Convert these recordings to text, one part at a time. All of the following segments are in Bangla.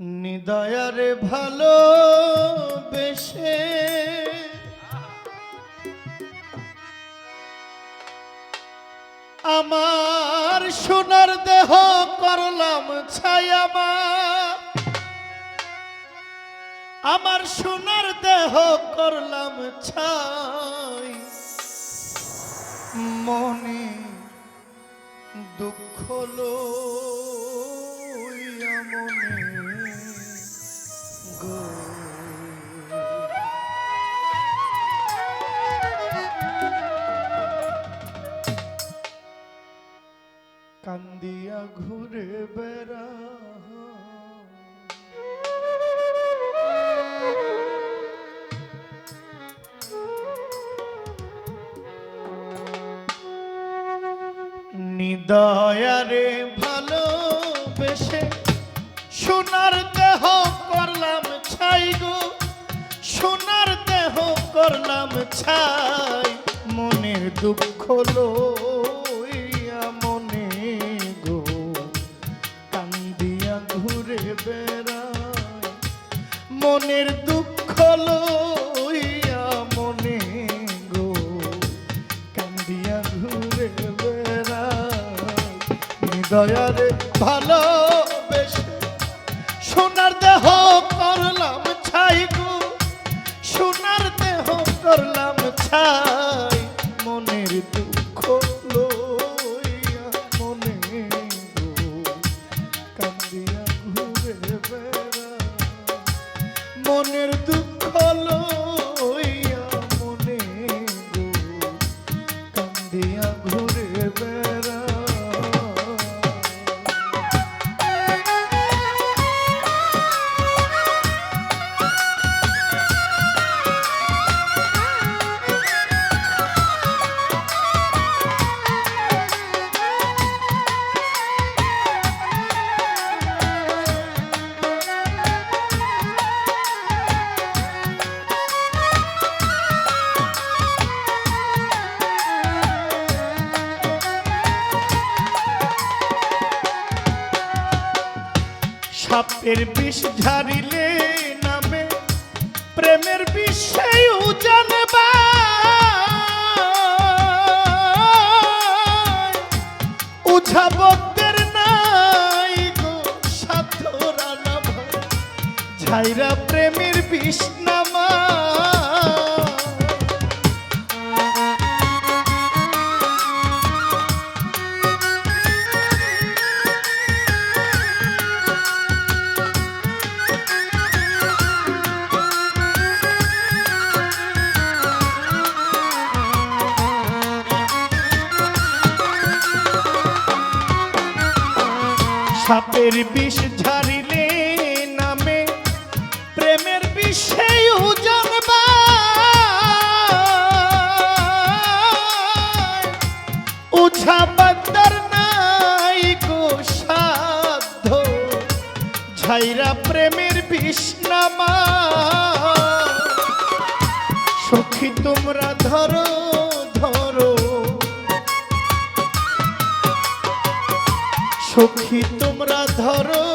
নিদয়ারে ভালো বেশে। আমার সোনার দেহ করলাম ছায়ামা আমার সোনার দেহ করলাম ছাই। মনে দুঃখ লইয়া মনে গো কান্দিয়া ঘুরে বেড়া। নিদয়ারে ভালোবেসে সোনার দেহ করলাম। গো, সোনার দেহ করলাম ছাই, মনের দুঃখ লইয়া মনে গো, কান্দিয়া ঘুরে বেড়ায় মনের দুঃখ লইয়া মনে ভালো দুঃখ সাপের বিষ ঝারিলে নামে প্রেমের বিষয় জানবা উঝাবতের নাই গো সাধরা না ঝাইরা ঝাইরা সাপের বিষ ঝারিলে নামে, প্রেমের বিষয় জানবা উঝা বান্দার নাই গো সাধ্য, ঝাইরা প্রেমের বিষ নামা সখী, তোমরা ধরো ধরো। সখী তোমরা ধরো ধরো।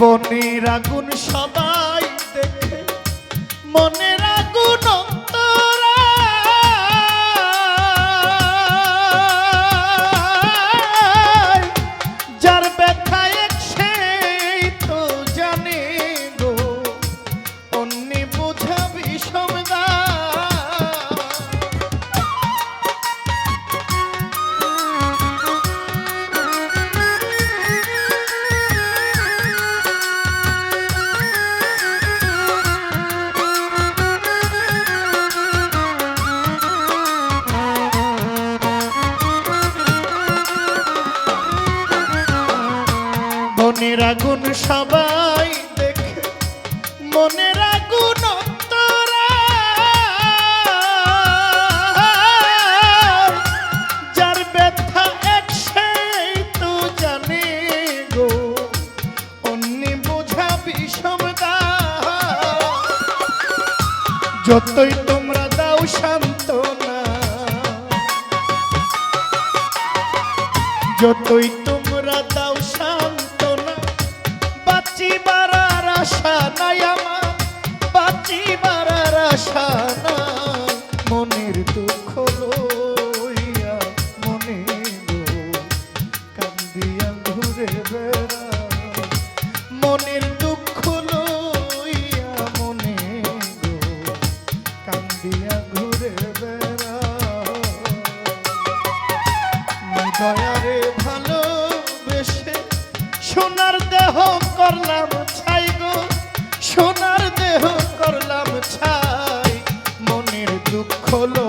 বনের আগুন সবাই দেখে। মনের আগুন মনের আগুন সবাই দেখে, মনের আগুন যার ব্যথা তো জানে গো যতই তোমরা দাও শান্ত না যতই আশা নাই আমার, বাঁচিবার আর আশা নাই। মনের দুঃখ লইয়া মনে কান্দিয়া ঘুরে বেড়া মনের দুঃখ লইয়া মনে কান্দিয়া ঘুরে বেড়া দয়ারে ভালোবেসে সোনার দেহ করলাম করলাম